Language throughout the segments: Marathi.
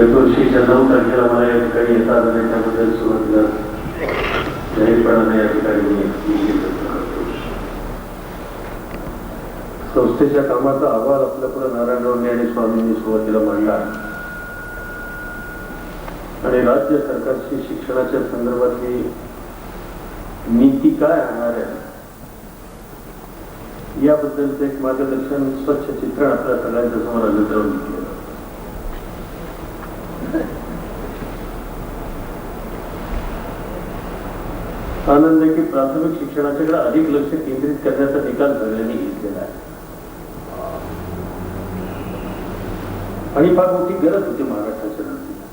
गतवर्षीच्या नऊ तारखेला मला या ठिकाणी येता आलं त्याबद्दल सुरुवातीला जाहीरपणाने या ठिकाणी मी संस्थेच्या कामाचा अहवाल आपल्यापुढे नारायण रावणे आणि स्वामींनी सुरुवातीला मांडला. आणि राज्य सरकारची शिक्षणाच्या संदर्भातली नीती काय राहणार आहे? याबद्दलचं एक मार्गदर्शन स्वच्छ चित्रण आपल्या सगळ्यांच्या समोर आलं जाऊन केलं. आनंद आहे की प्राथमिक शिक्षणाच्याकडे अधिक लक्ष केंद्रित करण्याचा निकाल सगळ्यांनी घेतलेला आहे. आणि फार मोठी गरज होती महाराष्ट्राच्या धर्तीला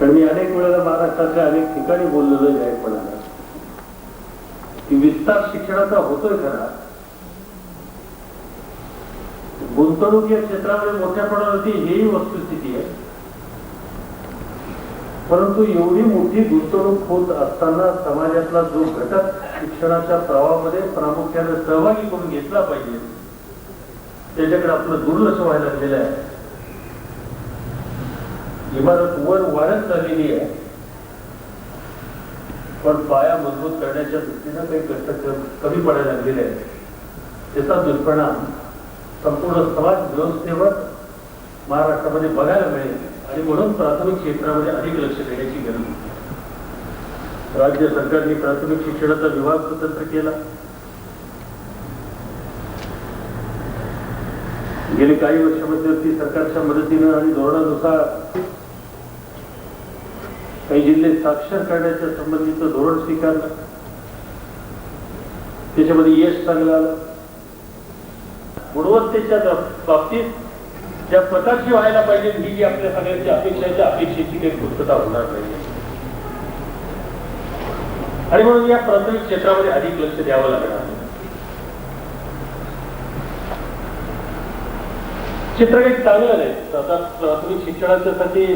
कारण मी अनेक वेळेला महाराष्ट्रातल्या अनेक ठिकाणी बोललेलो आहे की विस्तार शिक्षणाचा होतोय खरा. गुंतवणूक या क्षेत्रामध्ये मोठ्या प्रमाणावरती हेही वस्तुस्थिती आहे. परंतु एवढी मोठी गुंतवणूक होत असताना समाजातला जो घटक शिक्षणाच्या प्रवाहामध्ये प्रामुख्याने सहभागी करून घेतला पाहिजे त्याच्याकडे आपलं दुर्लक्ष व्हायला लागलेलं आहे. इमारत वर वाढत चाललेली आहे. पण पाया मजबूत करण्याच्या दृष्टीनं काही कष्ट कमी पडायला लागलेले आहेत. त्याचा दुष्परिणाम संपूर्ण समाज व्यवस्थेवर महाराष्ट्रामध्ये बघायला मिळेल. आणि म्हणून प्राथमिक क्षेत्रामध्ये अधिक लक्ष देण्याची गरज राज्य सरकारने प्राथमिक शिक्षणाचा विभाग स्वतंत्र केला. गेली काही वर्षामध्ये ती सरकारच्या मदतीनं आणि धोरणानुसार काही जिल्हे साक्षर करण्याच्या संबंधीचं धोरण स्वीकारलं. त्याच्यामध्ये यश चांगलं आलं. गुणवत्तेच्या बाबतीत ज्या प्रकारची व्हायला पाहिजे ही जी आपल्या सगळ्यांची अपेक्षाच्या अपेक्षेची काही पूर्तता होणार नाही. आणि म्हणून या प्राथमिक क्षेत्रामध्ये अधिक लक्ष द्यावं लागणार. चित्र काही चांगलं नाही आता प्राथमिक शिक्षणाच्यासाठी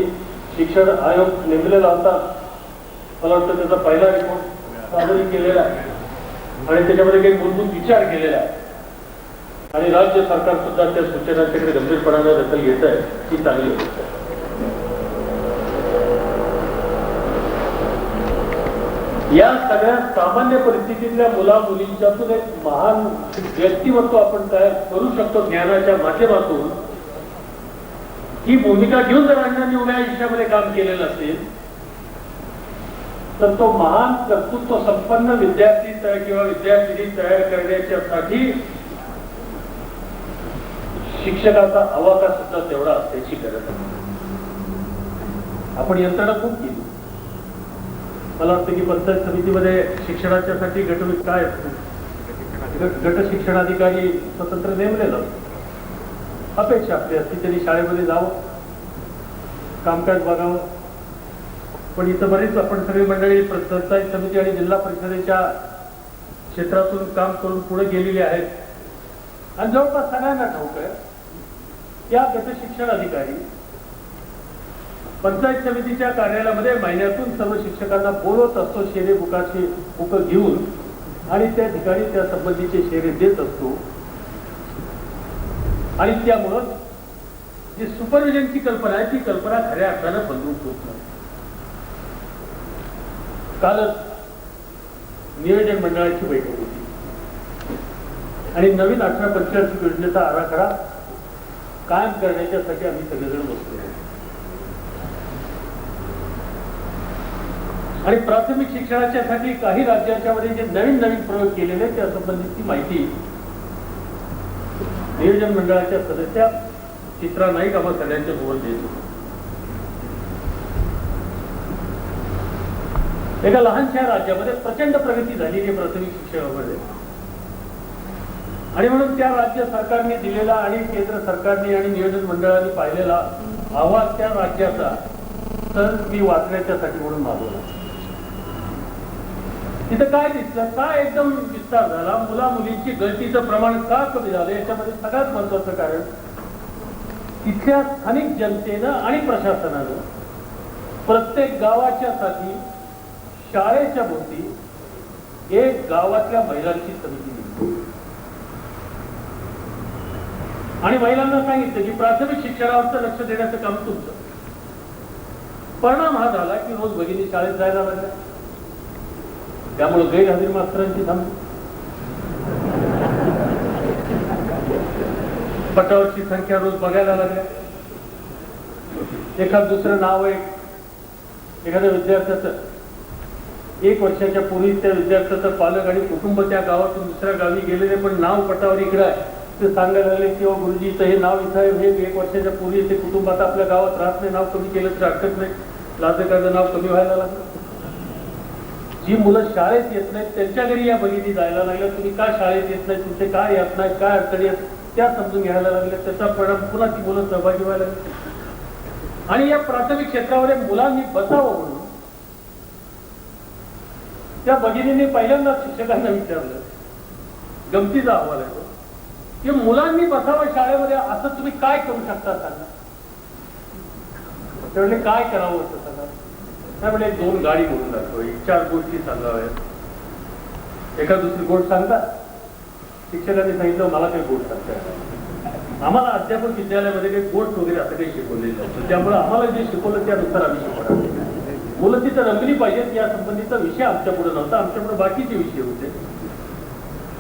शिक्षण आयोग नेमलेला होता. मला वाटतं त्याचा पहिला रिपोर्ट सादर केलेला आहे. आणि त्याच्यामध्ये काही मूलभूत विचार केलेला आहे. आणि राज्य सरकार सुद्धा त्या सूचनांच्याकडे गंभीरपणाने दखल घेत आहे ही चांगली गोष्ट आहे. या सगळ्या सामान्य परिस्थितीतल्या मुला मुलींच्यातून एक महान व्यक्तिमत्व आपण तयार करू शकतो ज्ञानाच्या माध्यमातून. ही भूमिका घेऊन जर अण्णांनी उभ्या आयुष्यामध्ये काम केलेलं असेल तर तो महान कर्तृत्व संपन्न विद्यार्थी तयार किंवा विद्यार्थिनी तयार करण्याच्यासाठी शिक्षकाचा आवाका सुद्धा तेवढा असण्याची गरज आहे. आपण यंत्रणा खूप केली. मला वाटतं की पंचायत समितीमध्ये शिक्षणाच्यासाठी गट काय गट शिक्षणाधिकारी स्वतंत्र नेमलेलं अपेक्षा आपली असती त्यांनी शाळेमध्ये जावं कामकाज बघावं. पण इथं बरीच आपण सगळी मंडळी पंचायत समिती आणि जिल्हा परिषदेच्या क्षेत्रातून काम करून पुढे गेलेली आहेत. आणि जवळपास सगळ्यांना ठाऊक आहे या गट शिक्षण अधिकारी पंचायत समितीच्या कार्यालयामध्ये महिन्यातून सर्व शिक्षकांना बोलवत असतो शेरे बुकाचे बुक घेऊन आणि त्या ठिकाणी त्या संबंधीचे शेरे देत असतो. आणि त्यामुळं जी सुपरविजनची कल्पना आहे ती कल्पना खऱ्या अर्थानं बंदूक होत नाही. कालच नियोजन मंडळाची बैठक होती. आणि नवीन अठरा पंचायत योजनेचा आराखडा कायम करण्याच्यासाठी आम्ही सगळेजण बसलो. आणि प्राथमिक शिक्षणाच्यासाठी काही राज्यांच्या मध्ये जे नवीन नवीन प्रयोग केलेले त्या संबंधीची माहिती नियोजन मंडळाच्या सदस्या चित्रा नाईक आम्हा सगळ्यांच्या सोबत देत होतो. एका लहानशा राज्यामध्ये प्रचंड प्रगती झालेली आहे प्राथमिक शिक्षणामध्ये. आणि म्हणून त्या राज्य सरकारने दिलेला आणि केंद्र सरकारने आणि नियोजन मंडळाने पाहिलेला आवाज त्या राज्याचा तर मी वाचण्याच्यासाठी म्हणून मागवला. तिथं काय दिसलं? का एकदम विस्तार झाला? मुला मुलींची गळतीचं प्रमाण का कमी झालं? याच्यामध्ये सगळ्यात महत्वाचं कारण तिथल्या स्थानिक जनतेनं आणि प्रशासनानं प्रत्येक गावाच्या साठी शाळेच्या भोवती एक गावातल्या महिलांची समिती आणि महिलांना सांगितलं की प्राथमिक शिक्षणावरचं लक्ष देण्याचं काम तुमचं. परिणाम हा झाला की रोज भगिनी शाळेत जायला लागल्या. त्यामुळे गैरहजेरी मास्तरांची थांबली पटावरची संख्या रोज बघायला लागल्या. एखाद दुसरं नाव एक एखाद्या विद्यार्थ्याचं. एक वर्षाच्या पूर्वी त्या विद्यार्थ्याचं पालक आणि कुटुंब त्या गावातून दुसऱ्या गावी गेलेले पण नाव पटावर इकडं आहे. ते सांगायला लागले किंवा गुरुजीचं हे नाव इथं आहे हे एक वर्षाच्या पूर्वी ते कुटुंबात आपल्या गावात राहत नाही नाव कमी केलं तर हरकत नाही. लाजकाचं नाव कमी व्हायला लागलं. जी मुलं शाळेत येत नाहीत त्यांच्या घरी या भगिनी जायला लागल्या. तुम्ही का शाळेत येत नाही? तुमचे काय येत नाही? काय अडचणी आहेत? त्या समजून घ्यायला लागल्या. त्याचा परिणाम पुन्हा ती मुलं सहभागी व्हायला लागली. आणि या प्राथमिक क्षेत्रामध्ये मुलांनी बसावं म्हणून त्या भगिनीने पहिल्यांदा शिक्षकांना विचारलं. गमतीचा अहवाल आहे की मुलांनी बसावं शाळेमध्ये असं तुम्ही काय करू शकता सांगा त्यावेळी काय करावं होतं सांगा? त्यावेळी दोन गाडी म्हणून दाखव. एक चार गोष्टी सांगाव्यात. एका दुसरी गोष्ट सांगता शिक्षकांनी सांगितलं मला काही गोष्ट सांगता आम्हाला अध्यापन विद्यालयामध्ये काही गोष्ट वगैरे असं काही शिकवलेलं नव्हतं त्यामुळे आम्हाला जे शिकवलं त्यानुसार आम्ही शिकवणार मुलं तिथं रंगली पाहिजेत या संबंधीचा विषय आमच्या पुढे नव्हता. आमच्या पुढे बाकीचे विषय होते.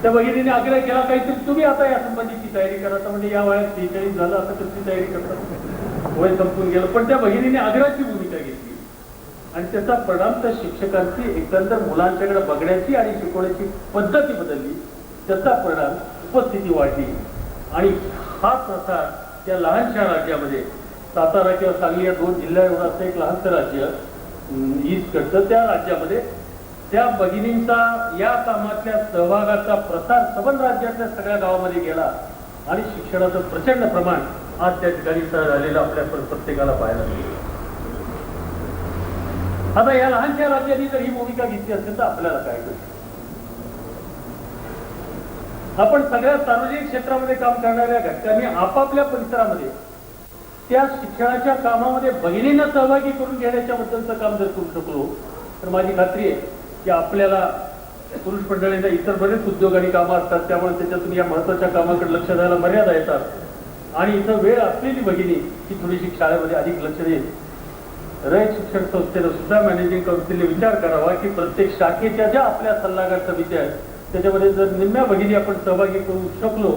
त्या भगिनीने आग्रह केला काहीतरी तुम्ही आता या संबंधीची तयारी करा. तर म्हणजे या वयात बेचाळीस झालं आता कसली तयारी करतात वय संपून गेलं. पण त्या भगिनीने आग्रहाची भूमिका घेतली. आणि त्याचा परिणाम त्या शिक्षकांची एकंदर मुलांच्याकडे बघण्याची आणि शिकवण्याची पद्धती बदलली. त्याचा परिणाम उपस्थिती वाढली. आणि हा प्रसार त्या लहानशा राज्यामध्ये सातारा किंवा सांगली या दोन जिल्ह्या एवढं असं एक लहानसं राज्य ईस्टकडचं त्या राज्यामध्ये त्या भगिनींचा या कामातल्या सहभागाचा प्रसार सबंध राज्यातल्या सगळ्या गावामध्ये गेला आणि शिक्षणाचं प्रचंड प्रमाण आज त्या ठिकाणी सह झालेलं आपल्या प्रत्येकाला पाहायला मिळेल. आता या लहानशा राज्यांनी जर ही भूमिका घेतली असेल तर आपल्याला काय करू आपण सगळ्या सार्वजनिक क्षेत्रामध्ये काम करणाऱ्या घटकांनी आपापल्या परिसरामध्ये त्या शिक्षणाच्या कामामध्ये भगिनींना सहभागी करून घेण्याच्या बद्दलचं काम जर करू शकलो तर माझी खात्री आहे की आपल्याला पुरुष मंडळींना इतर बरेच उद्योग आणि कामं असतात त्यामुळे त्याच्यातून या महत्त्वाच्या कामाकडे लक्ष द्यायला मर्यादा येतात. आणि इथं वेळ असलेली भगिनी ही थोडीशी शाळेमध्ये अधिक लक्ष देईल. रयत शिक्षण संस्थेनं सुद्धा मॅनेजिंग काउन्सिलने विचार करावा की प्रत्येक शाखेच्या ज्या आपल्या सल्लागार समित्या आहेत त्याच्यामध्ये जर निम्म्या भगिनी आपण सहभागी करू शकलो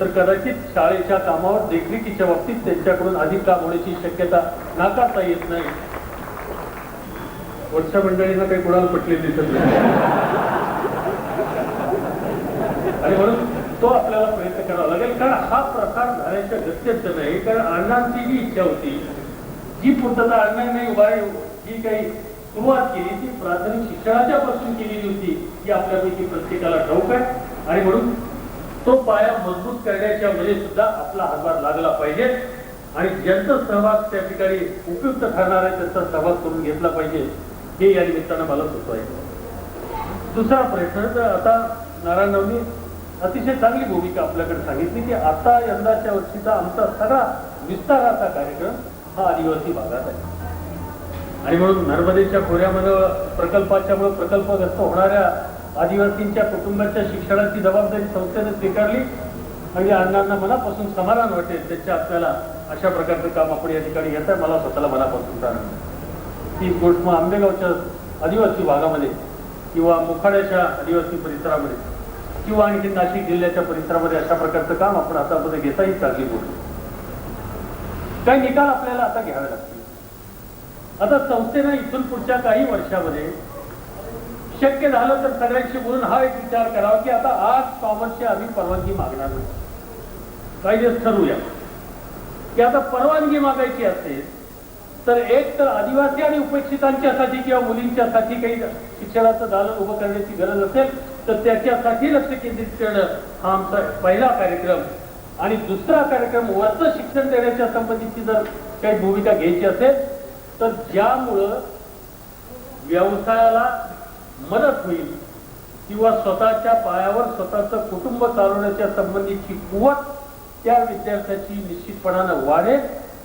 तर कदाचित शाळेच्या कामावर देखरेखीच्या बाबतीत त्यांच्याकडून अधिक काम होण्याची शक्यता नाकारता येत नाही. वरच्या मंडळींना काही कुणाला पटले दिसत नाही. आणि म्हणून तो आपल्याला प्रयत्न करावा लागेल. कारण हा प्रकार झाल्याच्या गत्यंतर नाही. कारण अण्णांची जी इच्छा होती जी पूर्तता अण्णांनी उभारी जी काही सुरुवात केली ती प्राथमिक शिक्षणाच्या पासून केलेली होती ही आपल्यापैकी प्रत्येकाला ठाऊक आहे. आणि म्हणून तो पाया मजबूत करण्याच्या मध्ये सुद्धा आपला हातभार लागला पाहिजे. आणि ज्यांचा सहभाग त्या ठिकाणी उपयुक्त ठरणार आहे त्यांचा सहभाग करून घेतला पाहिजे. हे या निमित्तानं मला सुचवायचं दुसरा प्रश्न तर आता नारायणरावनी अतिशय चांगली भूमिका आपल्याकडे सांगितली की आता यंदाच्या वर्षीचा आमचा सगळा विस्ताराचा कार्यक्रम हा आदिवासी भागात आहे. आणि म्हणून नर्मदेच्या खोऱ्यामध्ये प्रकल्पाच्यामुळे प्रकल्पग्रस्त होणाऱ्या आदिवासींच्या कुटुंबाच्या शिक्षणाची जबाबदारी संस्थेने स्वीकारली म्हणजे अण्णांना मनापासून समाधान वाटेल त्याच्या आपल्याला अशा प्रकारचं काम आपण या ठिकाणी घेत आहे मला स्वतःला मनापासून आनंद ती गोष्ट मग आंबेगावच्या आदिवासी भागामध्ये किंवा मुखाड्याच्या आदिवासी परिसरामध्ये किंवा आणखी नाशिक जिल्ह्याच्या परिसरामध्ये अशा प्रकारचं काम आपण हातामध्ये घेता ही चांगली गोष्ट. काही निकाल आपल्याला आता घ्यावे लागतील. आता संस्थेनं इथून पुढच्या काही वर्षामध्ये शक्य झालं तर सगळ्यांशी बोलून हा एक विचार करावा की आता आज कॉमर्सची आम्ही परवानगी मागणार नाही. काही दिवस ठरवूया. की आता परवानगी मागायची असेल तर एक तर आदिवासी आणि उपेक्षितांच्यासाठी किंवा मुलींच्यासाठी काही शिक्षणाचं दालन उभं करण्याची गरज असेल तर त्याच्यासाठी लक्ष केंद्रित करणं हा आमचा पहिला कार्यक्रम. आणि दुसरा कार्यक्रम वरचं शिक्षण देण्याच्या संबंधीची जर काही भूमिका घ्यायची असेल तर ज्यामुळं व्यवसायाला मदत होईल किंवा स्वतःच्या पायावर स्वतःचं कुटुंब चालवण्याच्या संबंधीची कुवत त्या विद्यार्थ्याची निश्चितपणानं वाढेल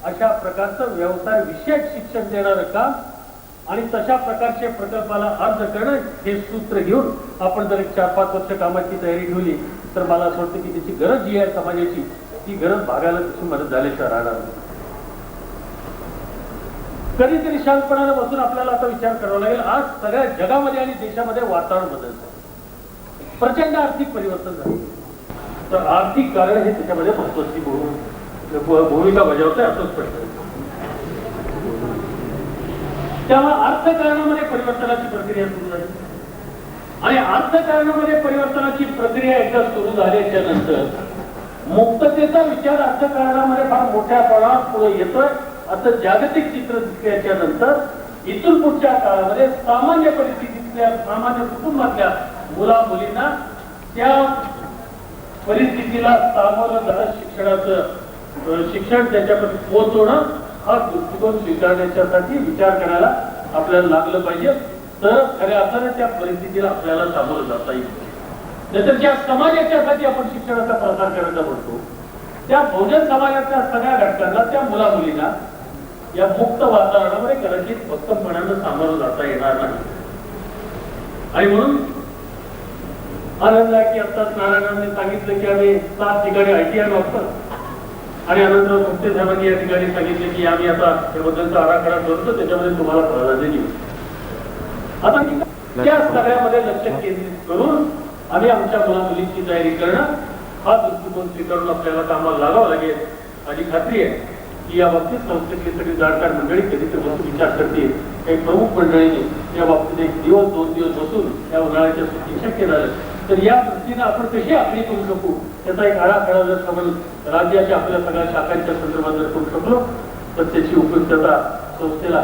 अशा प्रकारचं व्यवसाय विषयक शिक्षण देणारं काम आणि तशा प्रकारच्या प्रकल्पाला अर्ज करणं हे सूत्र घेऊन आपण जर एक चार पाच वर्ष कामाची तयारी ठेवली तर मला असं वाटतं की त्याची गरज जी आहे समाजाची. ती गरज भागायला तशी मदत झाल्याशिवाय राहणार नाही. कधीतरी शांतपणाने बसून आपल्याला आता विचार करावा लागेल. आज सगळ्या जगामध्ये आणि देशामध्ये वातावरण बदलत आहे प्रचंड आर्थिक परिवर्तन झालं. तर आर्थिक कारण हे त्याच्यामध्ये महत्वाची भूमी- भूमिका बजावतोय असं स्पष्ट त्यामुळे अर्थकारणामध्ये परिवर्तनाची प्रक्रिया सुरू झाली. आणि अर्थकारणामध्ये परिवर्तनाची प्रक्रिया एकदा सुरू झाल्याच्यानंतर मुक्ततेचा विचार अर्थकारणामध्ये फार मोठ्या प्रमाणात पुढे येतोय. असं जागतिक चित्र दिसल्याच्या नंतर इथून पुढच्या काळामध्ये सामान्य परिस्थितीतल्या सामान्य कुटुंबातल्या मुला मुलींना त्या परिस्थितीला सामोरं जाणं शिक्षणाचं शिक्षण त्याच्यामध्ये पोहोचवणं हा दृष्टिकोन स्वीकारण्याच्यासाठी विचार करायला आपल्याला लागलं पाहिजे. तर खऱ्या अर्थानं त्या परिस्थितीला आपल्याला सामोरं जाता येईल. नंतर ज्या समाजाच्यासाठी आपण शिक्षणाचा प्रसार करायचा म्हणतो त्या बहुजन समाजातल्या सगळ्या घटकांना त्या मुला मुलींना या मुक्त वातावरणामध्ये कदाचित भक्कमपणानं सामोरं जाता येणार नाही. आणि म्हणून आनंद आहे की आत्ताच नारायणांनी सांगितलं की आम्ही सात ठिकाणी आय टी आय वापरतो. आणि अनंतराव तुमचे साहेबांनी या ठिकाणी सांगितले की आम्ही आता त्याबद्दलचा आराखडा करतो त्याच्यामध्ये तुम्हाला प्राधान्य देऊ आता त्या सगळ्यामध्ये लक्ष केंद्रित करून आम्ही आमच्या मुला मुलींची तयारी करणं हा दृष्टिकोन स्वीकारून आपल्याला कामाला लागावं लागेल. माझी खात्री आहे की या बाबतीत संस्थेतली सगळी जाणकार मंडळी कधीतरी बसून विचार करते काही प्रमुख मंडळीने या बाबतीत एक दिवस दोन दिवस बसून या उन्हाळ्याच्या सुट्टी शक्य झालं तर या दृष्टीनं आपण कशी आखणी करू शकू. त्याचा एक आराखडा जर आपण राज्याच्या आपल्या सगळ्या शाखांच्या संदर्भात जर करू शकलो तर त्याची उपयुक्तता संस्थेला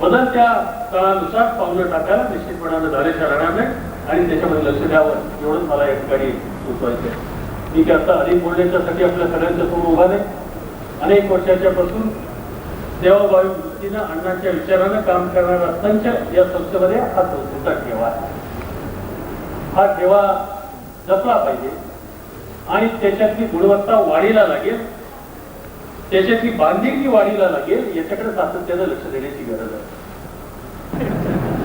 बदलत्या काळानुसार पावलं टाकायला निश्चितपणानं झाल्याच्या राहणार नाही आणि त्याच्यामध्ये लक्ष द्यावं एवढंच मला या ठिकाणी सुचवायचं आहे. मी की आता अधिक बोलण्याच्यासाठी आपल्या सगळ्यांच्या समोर उभा नाही अनेक वर्षाच्या पासून देवाबाई वृत्तीनं अण्णांच्या विचारानं काम करणारा संच या संस्थेमध्ये हा संस्थेचा ठेवा. आहे हा ठेवा जपला पाहिजे. आणि त्याच्यातली गुणवत्ता वाढीला लागेल. त्याच्यातली बांधिलकी वाढीला लागेल याच्याकडे सातत्यानं लक्ष देण्याची गरज आहे.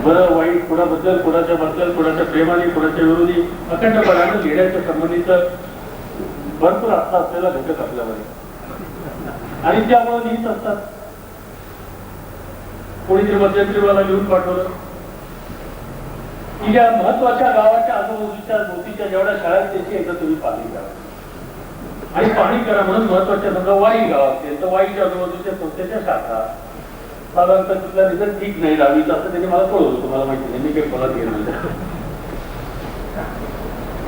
बरं वाईट कुणाबद्दल कुणाच्या बद्दल कुणाच्या प्रेमाने कुणाच्या विरोधी अखंडपणानं लिहिण्याच्या संबंधित भरपूर आत्ता असलेला घटक आपल्यामध्ये. आणि त्यामुळे लिहित असतात. कोणीतरी मध्यंतरी मला लिहून पाठवलं. की ज्या महत्त्वाच्या गावाच्या आजूबाजूच्या मोतीच्या जेवढ्या शाळा आहेत त्याची एकदा तुम्ही पाणी करा. आणि पाणी करा म्हणून महत्त्वाच्या समजा वाई गाव असेल तर वाईच्या आजूबाजूच्या संस्थेच्या शाखा? साधारणतः तिथला रिझल्ट ठीक नाही दहावीचा असं त्यांनी मला कळवलं तुम्हाला माहिती नाही. मी काही फलत येणार नाही.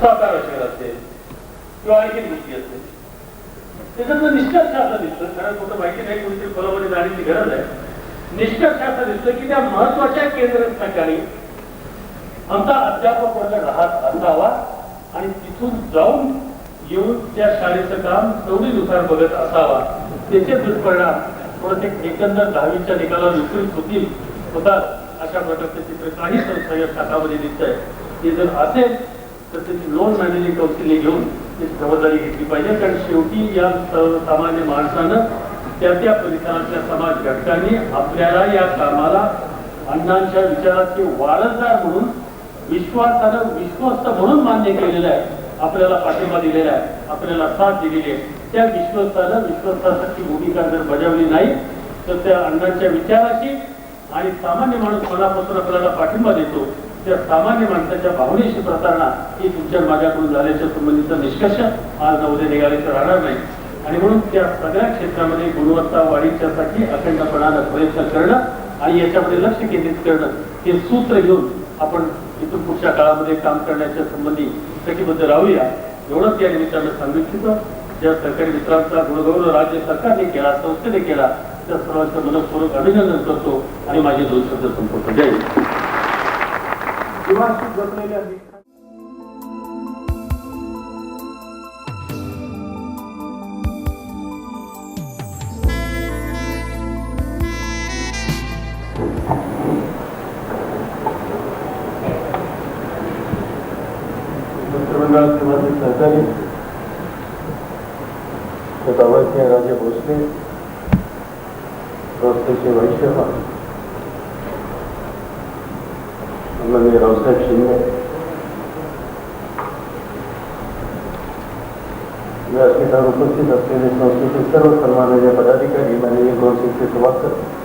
सातारा शहर असेल किंवा आणखी गोष्टी असेल. त्याच्यातलं निष्कर्ष असा दिसतो कारण कुठं माहिती नाही कोणतरी फलामध्ये जाण्याची गरज आहे. निष्कर्ष असा दिसतो की त्या महत्त्वाच्या केंद्रस्थानी आमचा अध्यापक वर्ग राहत असावा आणि तिथून जाऊन येऊन त्या शाळेचं काम सवडीनुसार बघत असावा. त्याचे दुष्परिणाम थोडेसे ते एकंदर दहावीच्या निकाला विपरीत होतील. होतात अशा प्रकारचे चित्र काही संस्था या शाखामध्ये दिसत आहे ते जर असेल तर त्याची लोन मॅनेजिंग काउन्सिलने घेऊन त्याची जबाबदारी घेतली पाहिजे. कारण शेवटी या सामान्य माणसानं त्या त्या परिसरातल्या समाज घटकांनी आपल्याला या कामाला अण्णांच्या विचाराचे वारसदार म्हणून विश्वासानं विश्वस्त म्हणून मान्य केलेलं आहे. आपल्याला पाठिंबा दिलेला आहे. आपल्याला साथ दिलेली आहे. त्या विश्वस्तानं विश्वस्तासाठी भूमिका जर बजावली नाही तर त्या अण्णांच्या विचाराची आणि सामान्य माणूस मनापासून आपल्याला पाठिंबा देतो. त्या सामान्य माणसाच्या भावनेशी प्रतारणा ही तुमच्या माझ्याकडून झाल्याच्या संबंधीचा निष्कर्ष आज नवदे निघाले निघाल्याचं राहणार नाही. आणि म्हणून त्या सगळ्या क्षेत्रामध्ये गुणवत्ता वाढीच्यासाठी अखंडपणानं प्रयत्न करणं आणि याच्यामध्ये लक्ष केंद्रित करणं हे सूत्र घेऊन आपण इथून पुढच्या काळामध्ये काम करण्याच्या संबंधी कटिबद्ध राहूया एवढंच या निमित्तानं सांगू इच्छितो ज्या सरकारी मित्रांचा गुणगौरव राज्य सरकारने केला संस्थेने केला त्या सर्वांचं मनपूर्वक अभिनंदन करतो आणि माझे दोन शब्द संपवतो. जय हिंद. जीवाशी जपलेल्या मित्र- मंत्रिमंडळाचे माझे सहकारी दावाचे राजे भोसले संस्थेचे वैश्य माननीय रावसाहेब शिंदे व्यासपीठावर उपस्थित असलेले संस्थेचे सर्व सन्माननीय पदाधिकारी माननीय काउन्सिलचे सभासद